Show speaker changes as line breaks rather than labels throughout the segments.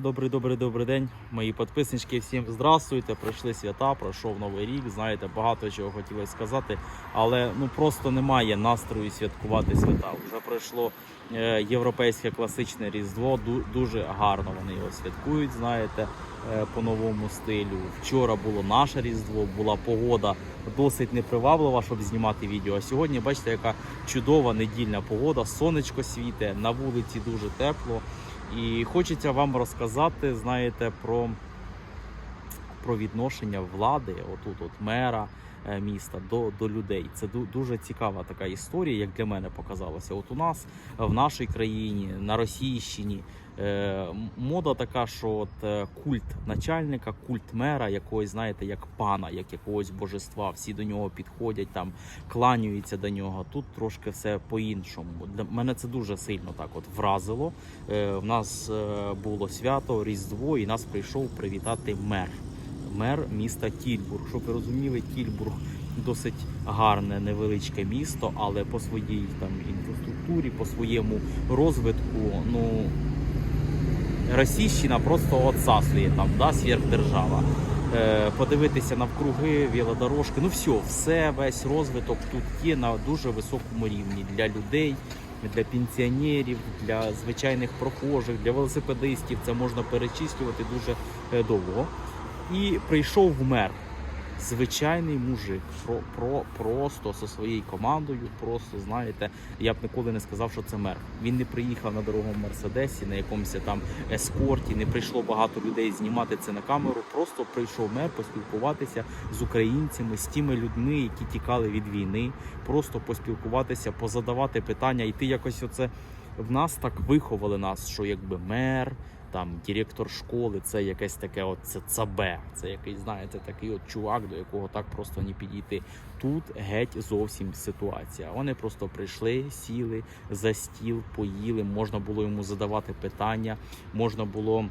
добрий, добрий, добрий день, мої підписнички. Всім здравствуйте. Пройшли свята, пройшов новий рік. Знаєте, багато чого хотілося сказати, але ну просто немає настрою святкувати свята. Вже пройшло е, європейське класичне різдво. ду- дуже гарно вони його святкують. Знаєте, е, по новому стилю. Вчора було наше різдво, була погода досить неприваблива, щоб знімати відео. А сьогодні бачите, яка чудова недільна погода, сонечко світе, на вулиці дуже тепло. І хочеться вам розказати, знаєте, про, про відношення влади, отут, от мера міста до, до людей. Це ду- дуже цікава така історія, як для мене показалося. От у нас е, в нашій країні, на Російщині. е, Мода така, що от е, культ начальника, культ мера, якогось, знаєте, як пана, як якогось божества. Всі до нього підходять, там кланяються до нього. Тут трошки все по-іншому. Для мене це дуже сильно так от вразило. Е, В нас е, було свято Різдво, і нас прийшов привітати мер. Мер міста Тільбург. Щоб ви розуміли, Тільбург досить гарне невеличке місто, але по своїй там інфраструктурі, по своєму розвитку, ну Російщина просто отсасує там, да, сверхдержава. Е, подивитися навкруги, велодорожки, ну все, все, весь розвиток тут є на дуже високому рівні для людей, для пенсіонерів, для звичайних прохожих, для велосипедистів. Це можна перечислювати дуже е, довго. І прийшов мер. Звичайний мужик, про, про просто зі своєю командою. Просто знаєте, я б ніколи не сказав, що це мер. Він не приїхав на дорогому мерседесі, на якомусь там ескорті. Не прийшло багато людей знімати це на камеру. Просто прийшов мер поспілкуватися з українцями, з тими людьми, які тікали від війни. Просто поспілкуватися, позадавати питання. І ти якось оце в нас так виховали нас, що якби мер там директор школи, це якесь таке, от це цабе. Це якийсь, знаєте, такий от чувак, до якого так просто не підійти. Тут геть зовсім ситуація. Вони просто прийшли, сіли за стіл, поїли. Можна було йому задавати питання, можна було.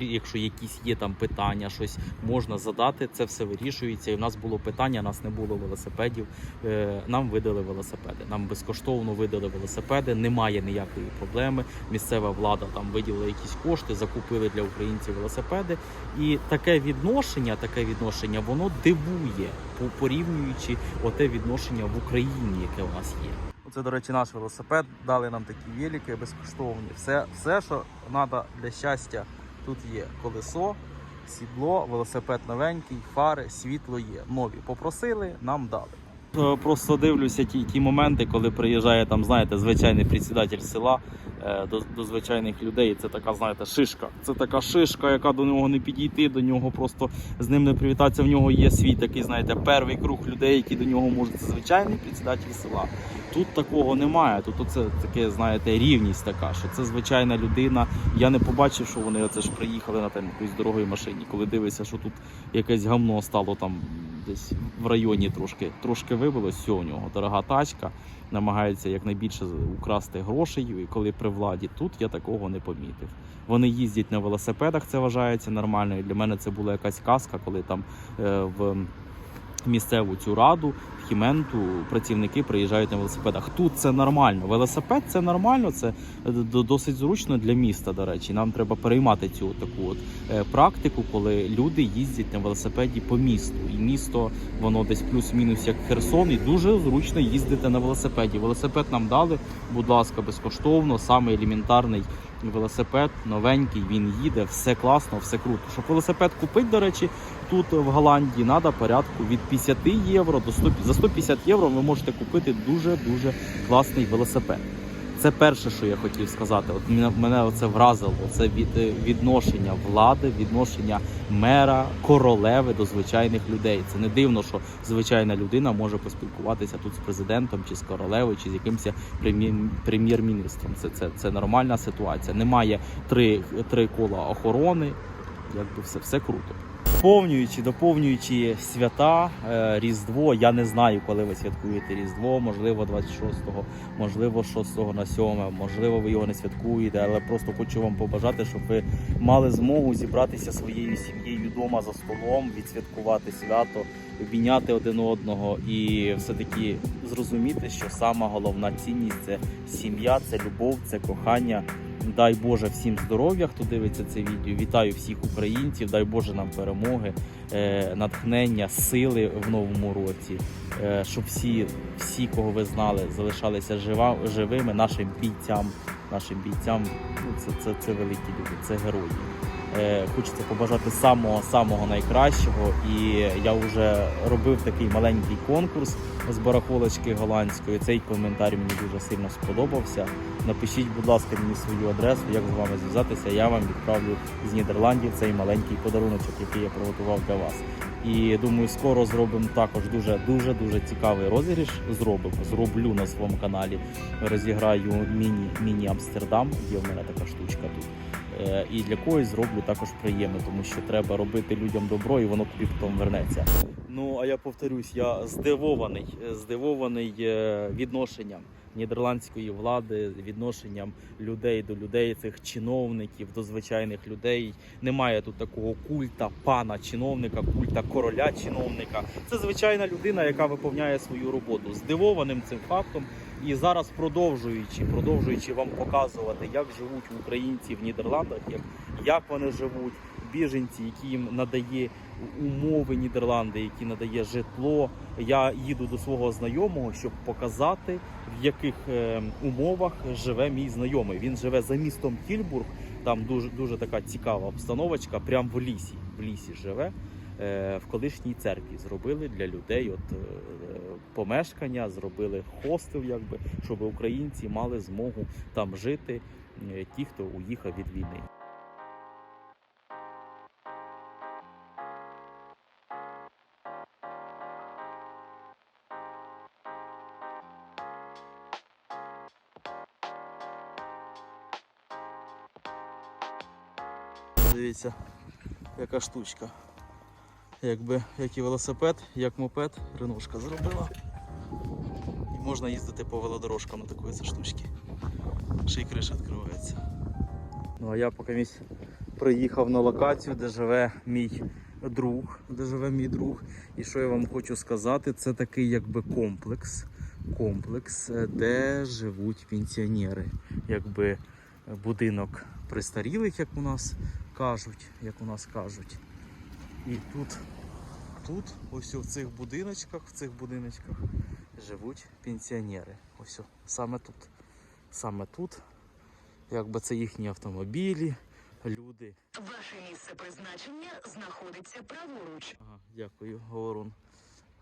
Якщо якісь є там питання, щось можна задати, це все вирішується. І в нас було питання, нас не було велосипедів. Е, Нам видали велосипеди. Нам безкоштовно видали велосипеди. Немає ніякої проблеми місцева влада там виділила якісь кошти, закупили для українців велосипеди. І таке відношення, таке відношення, воно дивує, порівнюючи оте відношення в Україні, яке у нас є. Це, до речі, наш велосипед. Дали нам такі велики безкоштовні. Все, все, що треба для щастя, тут є колесо, сідло, велосипед новенький, фари, світло є. Нові попросили, нам дали. Е, Просто дивлюся ті, ті моменти, коли приїжджає там, знаєте, звичайний председатель села до, до звичайних людей. Це така, знаєте, шишка. Це така шишка, яка до нього не підійти, до нього просто з ним не привітатися. В нього є свій такий, знаєте, перший круг людей, які до нього можуть. Це звичайний председатель села. Тут такого немає. Тут оце таке, знаєте, рівність така, що це звичайна людина. Я не побачив, що вони оце ж приїхали на там якоїсь дорогої машині. Коли дивишся, що тут якесь гамно стало там десь в районі трошки, трошки вибилось, все у нього дорога тачка, намагається якнайбільше украсти грошей, і коли при владі тут я такого не помітив. Вони їздять на велосипедах, це вважається нормально. І для мене це була якась казка, коли там е, в місцеву цю раду, в Хіменту працівники приїжджають на велосипедах. Тут це нормально. Велосипед це нормально, це е, досить зручно для міста. До речі, нам треба переймати цю таку от е, практику, коли люди їздять на велосипеді по місту. І місто воно десь плюс-мінус як Херсон, і дуже зручно їздити на велосипеді. Велосипед нам дали, будь ласка, безкоштовно, саме елементарний велосипед, новенький, він їде, все класно, все круто. Щоб велосипед купити, до речі, тут в Голландії треба порядку від 50 євро до 100, за 150 євро ви можете купити дуже дуже класний велосипед. Це перше, що я хотів сказати. От мене, це вразило. Це від е, відношення влади, відношення мера, королеви до звичайних людей. Це не дивно, що звичайна людина може поспілкуватися тут з президентом, чи з королевою, чи з якимось прем'єр- прем'єр-міністром. Це, це, це нормальна ситуація. Немає три, три кола охорони. Якби все, все круто. Доповнюючи, доповнюючи свята, е, Різдво, я не знаю, коли ви святкуєте Різдво, можливо, 26-го, можливо, 6 на 7, можливо, ви його не святкуєте, але просто хочу вам побажати, щоб ви мали змогу зібратися своєю сім'єю вдома за столом, відсвяткувати свято, обійняти один одного і все-таки зрозуміти, що сама головна цінність це сім'я, це любов, це кохання. Дай Боже всім здоров'я, хто дивиться це відео. Вітаю всіх українців. Дай Боже нам перемоги, е, натхнення, сили в новому році. Е, Щоб всі, всі, кого ви знали, залишалися жива, живими нашим бійцям. Нашим бійцям ну, це, це, це великі люди, це герої. Е, Хочеться побажати самого самого найкращого. І я вже робив такий маленький конкурс з барахолочки голландської. Цей коментар мені дуже сильно сподобався. Напишіть, будь ласка, мені свою адресу, як з вами зв'язатися. Я вам відправлю з Нідерландів цей маленький подаруночок, який я приготував для вас. І думаю, скоро зробимо також дуже дуже дуже цікавий розіграш. Зробимо, зроблю на своєму каналі. Розіграю міні міні Амстердам. Є в мене така штучка тут. Е, І для когось зроблю також приємно, тому що треба робити людям добро, і воно потім вернеться. Ну а я повторюсь, я здивований, е, здивований е, відношенням нідерландської влади, відношенням людей до людей, цих чиновників, до звичайних людей. Немає тут такого культа пана чиновника, культа короля чиновника. Це звичайна людина, яка виповняє свою роботу. Здивованим цим фактом. І зараз продовжуючи, продовжуючи вам показувати, як живуть українці в Нідерландах, як, як вони живуть, біженці, які їм надає умови Нідерланди, які надає житло. Я їду до свого знайомого, щоб показати, в яких е, умовах живе мій знайомий. Він живе за містом Тільбург. Там дуже дуже така цікава обстановочка. Прямо в лісі. В лісі живе. Е, В колишній церкві зробили для людей от е, помешкання, зробили хостел, якби щоб українці мали змогу там жити. е, Ті, хто уїхав від війни. Дивіться, яка штучка. Якби як і велосипед, як мопед, реношка зробила. І можна їздити по велодорожкам на такої штучки. Ще й криша відкривається. Ну а я поки місь приїхав на локацію, де живе мій друг, де живе мій друг. І що я вам хочу сказати, це такий якби комплекс. Комплекс, е, де живуть пенсіонери. Якби будинок престарілих, як у нас кажуть, як у нас кажуть. І тут, тут, ось в цих будиночках, в цих будиночках живуть пенсіонери. Ось о, саме тут. Саме тут. Якби це їхні автомобілі, люди.
Ваше місце призначення знаходиться праворуч.
Ага, дякую, Говорун.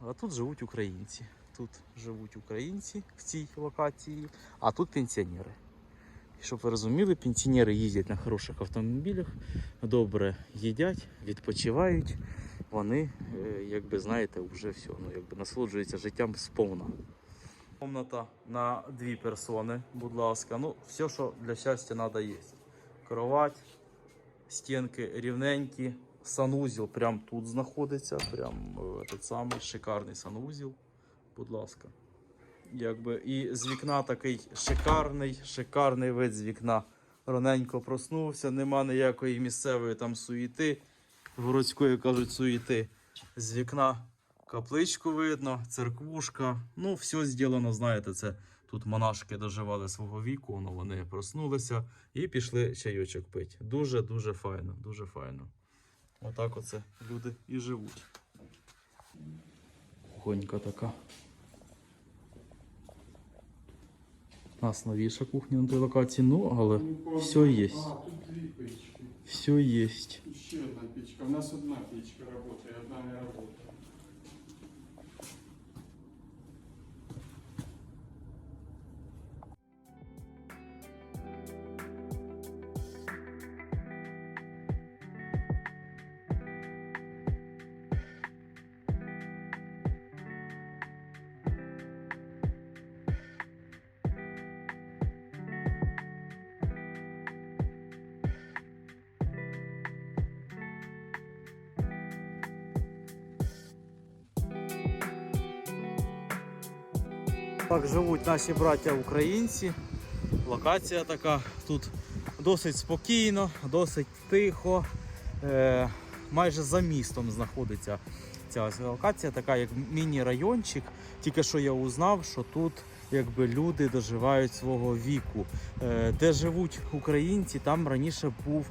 А тут живуть українці. Тут живуть українці в цій локації, а тут пенсіонери. Щоб ви розуміли, пенсіонери їздять на хороших автомобілях, добре їдять, відпочивають. Вони, е, якби знаєте, вже все, ну якби насолоджуються життям сповна. Комната на дві персони, будь ласка. Ну, все, що для щастя треба є. Кровать, стінки рівненькі, санузел прямо тут знаходиться. Прям е, самий шикарний санузел. Будь ласка. Якби, і з вікна такий шикарний, шикарний вид з вікна. Раненько проснувся, нема ніякої місцевої там суєти, городської кажуть суєти. З вікна капличку видно, церквушка. Ну, все зроблено, знаєте, це тут монашки доживали свого віку, ну, вони проснулися і пішли чайочок пити. Дуже-дуже файно, дуже файно. Отак оце люди і живуть. Кухонька така. У нас новіша кухня на той локації, ну, але все є.
А, тут дві печки.
Все є.
Ще одна печка. У нас одна печка працює, одна не працює.
Так живуть наші браття українці. Локація така тут досить спокійно, досить тихо. Е, майже за містом знаходиться Ця локація така, як міні-райончик. Тільки що я узнав, що тут якби люди доживають свого віку. Е, Де живуть українці, там раніше був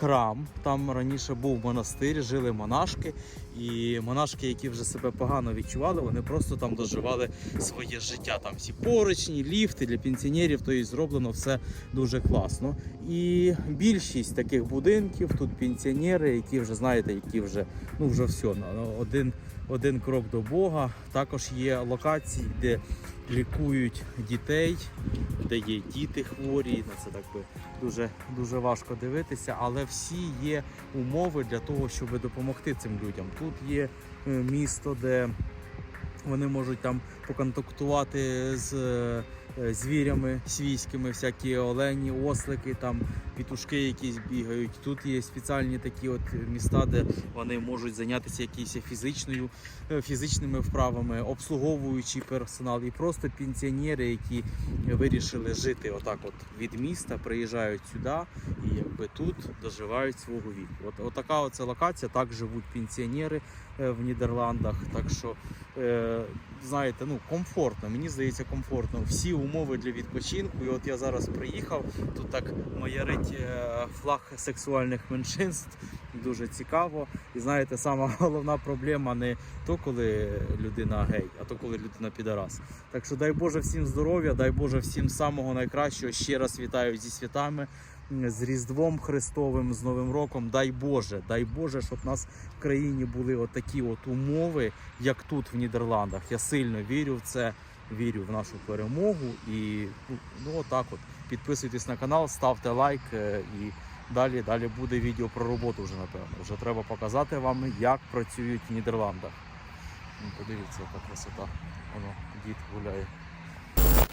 храм, там раніше був монастир, жили монашки. І монашки, які вже себе погано відчували, вони просто там доживали своє життя. Там всі поручні, ліфти для пенсіонерів, тобто зроблено все дуже класно. І більшість таких будинків тут пенсіонери, які вже знаєте, які вже ну вже все один, один крок до Бога. Також є локації, де лікують дітей, де є діти хворі. На це так би дуже дуже важко дивитися, але всі є умови для того, щоб допомогти цим людям. Тут є е, місто, де вони можуть там поконтактувати з е, звірями свійськими, всякі олені, ослики, там пітушки якісь бігають. Тут є спеціальні такі от міста, де вони можуть зайнятися якоюсь фізичною, е, фізичними вправами, обслуговуючий персонал і просто пенсіонери, які вирішили жити отак, от від міста, приїжджають сюди і якби тут доживають свого віку. От, от така оце локація, так живуть пенсіонери е, в Нідерландах. Так що е, знаєте, ну комфортно. Мені здається, комфортно. Всі умови для відпочинку. І от я зараз приїхав. Тут так маярить е, флаг сексуальних меншинств. Дуже цікаво. І знаєте, сама головна проблема не то, коли людина гей, а то коли людина підарас. Так що дай Боже всім здоров'я, дай Боже всім самого найкращого. Ще раз вітаю зі святами. З Різдвом Христовим, з Новим роком, дай Боже, дай Боже, щоб в нас в країні були от такі от умови, як тут в Нідерландах. Я сильно вірю в це, вірю в нашу перемогу. І ну, ну отак от. Підписуйтесь на канал, ставте лайк е, і далі, далі буде відео про роботу вже напевно. Вже треба показати вам, як працюють в Нідерландах. Ну, Подивіться, яка красота. Воно дід гуляє.